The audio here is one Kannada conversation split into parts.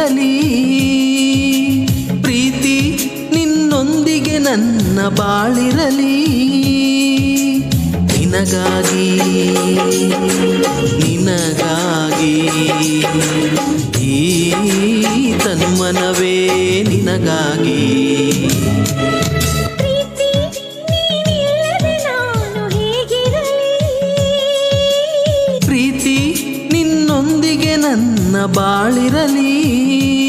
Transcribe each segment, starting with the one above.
ಹೇಗಿರಲಿ ಪ್ರೀತಿ ನಿನ್ನೊಂದಿಗೆ ನನ್ನ ಬಾಳಿರಲಿ. ನಿನಗಾಗಿ ನಿನಗಾಗಿ ಈ ತನ್ಮನವೇ ನಿನಗಾಗಿ. ನನ್ನ ಬಾಳಿರಲಿ.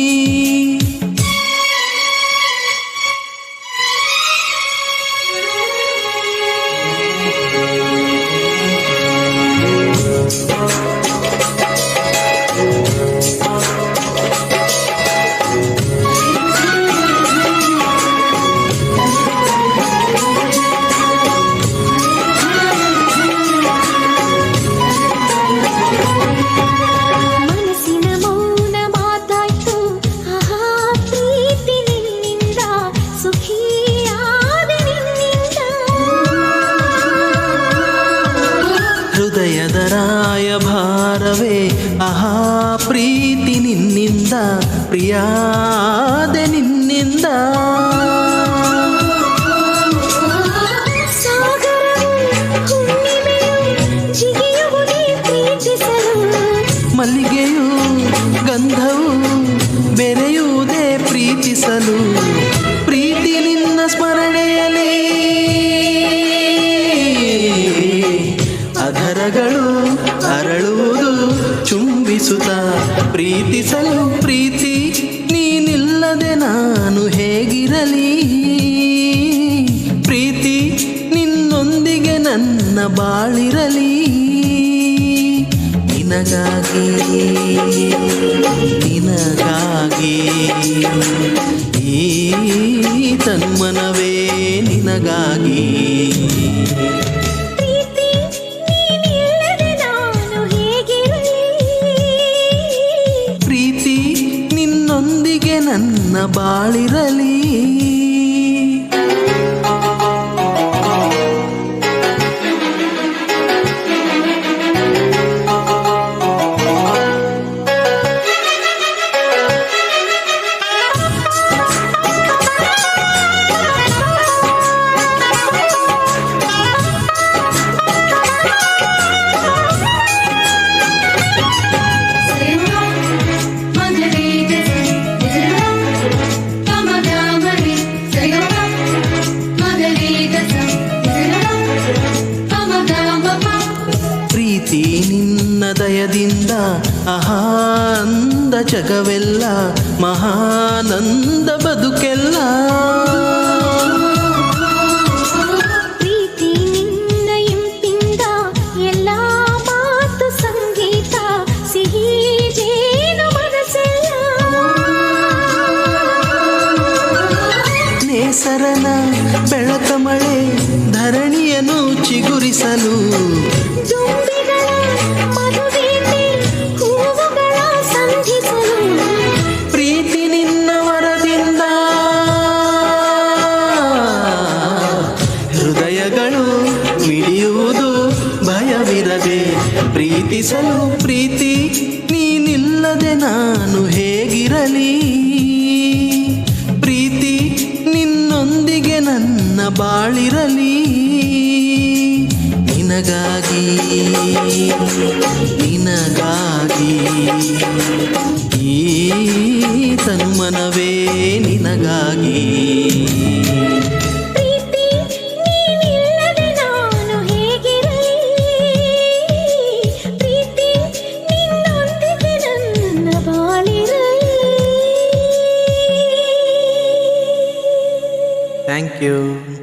ಹೃದಯದ ರಾಯಭಾರವೇ ಆಹಾ ಪ್ರೀತಿ ನಿನ್ನಿಂದ ಪ್ರಿಯಾದೆ ನಿನ್ನಿಂದ ಸಾಗರವು ಹುಣ್ಣಿಮೆಯು ಜಿಗಿಯುವುದೇ ಪ್ರೀತಿಸಲು ಮಲ್ಲಿಗೆಯು ಗಂಧವು ಬೆರೆಯುವುದೇ ಪ್ರೀತಿಸಲು ಚುಂಬಿಸುತ್ತ ಪ್ರೀತಿಸಲು ಪ್ರೀತಿ, ನೀನಿಲ್ಲದೆ ನಾನು ಹೇಗಿರಲಿ? ಪ್ರೀತಿ, ನಿನ್ನೊಂದಿಗೆ ನನ್ನ ಬಾಳಿರಲಿ? ನಿನಗಾಗಿ ನಿನಗಾಗಿ ಈ ತನ್ಮನವೇ ನಿನಗಾಗಿ. ನನ್ನ ಬಾಳಿರಲಿ. ನಿನ್ನ ದಯದಿಂದ ಅಹಾನಂದ ಜಗವೆಲ್ಲ ಮಹಾನಂದ ಬದುಕೆಲ್ಲ. ಬೆಳಕ ಮಳೆ ಧರಣಿಯನ್ನು ಚಿಗುರಿಸಲು. ಪ್ರೀತಿ ನೀನಿಲ್ಲದೆ ನಾನು ಹೇಗಿರಲಿ? ಪ್ರೀತಿ ನಿನ್ನೊಂದಿಗೆ ನನ್ನ ಬಾಳಿರಲಿ. ನಿನಗಾಗಿ ನಿನಗಾಗಿ ಈ ತನುಮನವೇ ನಿನಗಾಗಿ. Thank you.